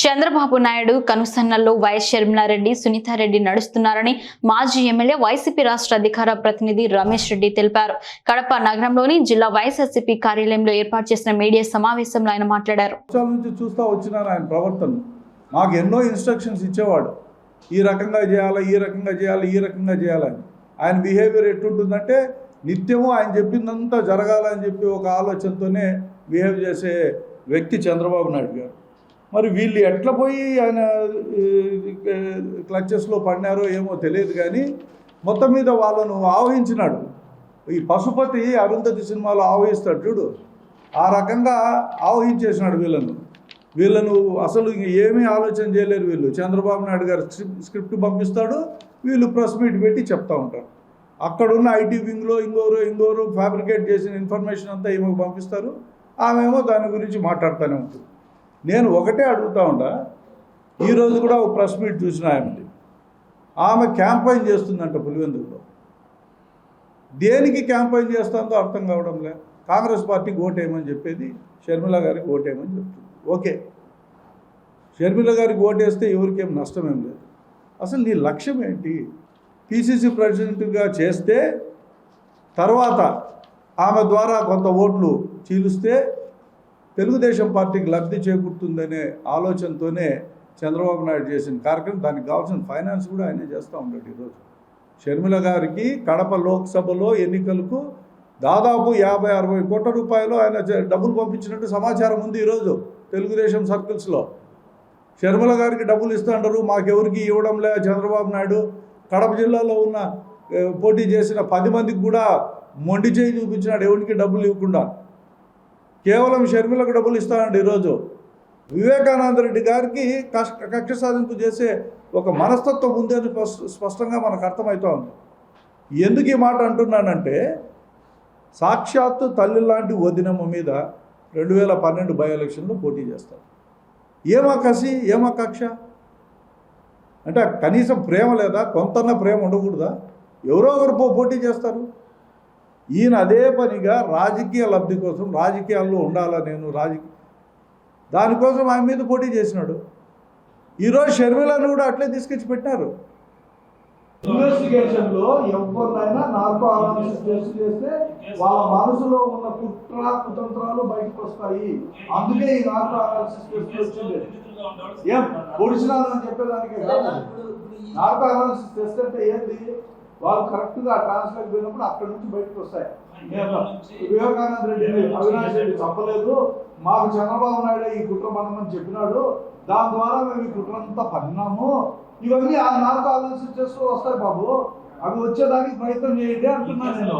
చంద్రబాబు నాయుడు కనుసన్నల్లో వైఎస్ షర్మిలారెడ్డి సునీతారెడ్డి నడుస్తున్నారని మాజీ MLA YCP రాష్ట్ర అధికార ప్రతినిధి రమేష్ రెడ్డి తెలిపారు. కడప నగరంలోని జిల్లా వైఎస్ఆర్సీపీ కార్యాలయంలో ఏర్పాటు చేసిన మీడియా సమావేశంలో ఆయన మాట్లాడారు. సంవత్సరాల నుంచి చూస్తూ వచ్చినాను ఆయన ప్రవర్తన మాకు ఎన్నో ఇన్స్ట్రక్షన్స్ ఇచ్చేవాడు. ఈ రకంగా చేయాలి ఈ రకంగా చేయాలి ఈ రకంగా చేయాలని ఆయన బిహేవియర్ ఎట్టుంటుందంటే నిత్యము ఆయన చెప్పిందంతా జరగాలని చెప్పి ఒక ఆలోచనతోనే బిహేవ్ చేసే వ్యక్తి చంద్రబాబు నాయుడు గారు. మరి వీళ్ళు ఎట్లా పోయి ఆయన క్లచెస్లో పడినారో ఏమో తెలియదు కానీ మొత్తం మీద వాళ్ళను ఆవహించినాడు. ఈ పశుపతి అరుంధతి సినిమాలో ఆవహిస్తాడు చూడు. ఆ రకంగా ఆవహించేసినాడు వీళ్ళను. వీళ్ళను అసలు ఏమీ ఆలోచన చేయలేరు వీళ్ళు. చంద్రబాబు నాయుడు గారు స్క్రిప్ట్ స్క్రిప్ట్ పంపిస్తాడు వీళ్ళు ప్రెస్ మీట్ పెట్టి చెప్తా ఉంటారు. అక్కడున్న ఐటీ వింగ్లో ఇంకోరు ఇంకోరు ఫ్యాబ్రికేట్ చేసిన ఇన్ఫర్మేషన్ అంతా ఈమెకు పంపిస్తారు. ఆమెమో దాని గురించి మాట్లాడుతూనే ఉంటుంది. నేను ఒకటే అడుగుతా ఉండా ఈరోజు కూడా ఒక ప్రెస్ మీట్ చూసిన ఆమెది ఆమె క్యాంపైన్ చేస్తుందంట పులివెందుకులో దేనికి క్యాంపైన్ చేస్తుందో అర్థం కావడం లే కాంగ్రెస్ పార్టీకి ఓటేయమని చెప్పేది షర్మిల గారికి ఓటేయమని చెప్తుంది. ఓకే. షర్మిల గారికి ఓటేస్తే ఎవరికేం నష్టం ఏం లేదు. అసలు నీ లక్ష్యం ఏంటి? పిసిసి ప్రెసిడెంట్గా చేస్తే తర్వాత ఆమె ద్వారా కొంత ఓట్లు చీలుస్తే తెలుగుదేశం పార్టీకి లబ్ధి చేకూరుతుందనే ఆలోచనతోనే చంద్రబాబు నాయుడు చేసిన కార్యక్రమం దానికి కావాల్సిన ఫైనాన్స్ కూడా ఆయనే చేస్తూ ఉన్నాడు ఈరోజు. షర్మిల గారికి కడప లోక్సభలో ఎన్నికలకు దాదాపు యాభై అరవై కోట్ల రూపాయలు ఆయన డబ్బులు పంపించినట్టు సమాచారం ఉంది ఈరోజు తెలుగుదేశం సర్కిల్స్లో. షర్మిల గారికి డబ్బులు ఇస్తుంటారు మాకెవరికి ఇవ్వడం లే చంద్రబాబు నాయుడు. కడప జిల్లాలో ఉన్న పోటీ చేసిన పది మందికి కూడా మొండి చేయి చూపించినాడు ఎవరికి డబ్బులు ఇవ్వకుండా. కేవలం షర్మిలకు డబ్బులు ఇస్తానండి ఈరోజు వివేకానంద రెడ్డి గారికి కష్ట కక్ష సాధింపు చేసే ఒక మనస్తత్వం ఉంది అని స్పష్ట- స్పష్టంగా మనకు అర్థమవుతా ఉంది ఎందుకు ఈ మాట అంటున్నానంటే సాక్షాత్తు తల్లి లాంటి వదినమ్మ మీద రెండు వేల పన్నెండు బై ఎలక్షన్లో పోటీ చేస్తారు. ఏమా కసి ఏమా కక్ష? అంటే కనీసం ప్రేమ లేదా కొంత ప్రేమ ఉండకూడదా? ఎవరో ఒకరు పో పోటీ చేస్తారు. ఈయన అదే పనిగా రాజకీయ లబ్ధి కోసం రాజకీయాల్లో ఉండాలా నేను? రాజకీయ దానికోసం ఆయన మీద పోటీ చేసినాడు. ఈరోజు షర్మిలను కూడా అట్లే తీసుకొచ్చి పెట్టినారు. ఇన్వెస్టిగేషన్లో ఎవరినైనా నార్కో అనాలిసిస్ టెస్ట్ చేస్తే వాళ్ళ మనసులో ఉన్న కుట్ర కుతంత్రాలు బయటకు వస్తాయి. అందుకే ఈ నార్కో అనాలిసిస్ టెస్ట్ వచ్చింది. ఏం పొడిచినాను అని చెప్పేదానికి నార్కో అనాలిసిస్ టెస్ట్ అంటే ఏంది? వాళ్ళు కరెక్ట్గా ట్రాన్స్ఫర్ పోయినప్పుడు అక్కడ నుంచి బయటకు వస్తాయి. వివేకానంద రెడ్డి. అవినాష్ రెడ్డి చెప్పలేదు. మాకు చంద్రబాబు నాయుడు ఈ కుట్ర మనమని చెప్పినాడు. దాని ద్వారా మేము ఈ కుట్రంతా పన్నాము ఇవన్నీ ఆ నాలుగు ఆలోచన చేస్తూ వస్తాయి బాబు. అవి వచ్చేదానికి ప్రయత్నం చేయండి అంటున్నాను నేను.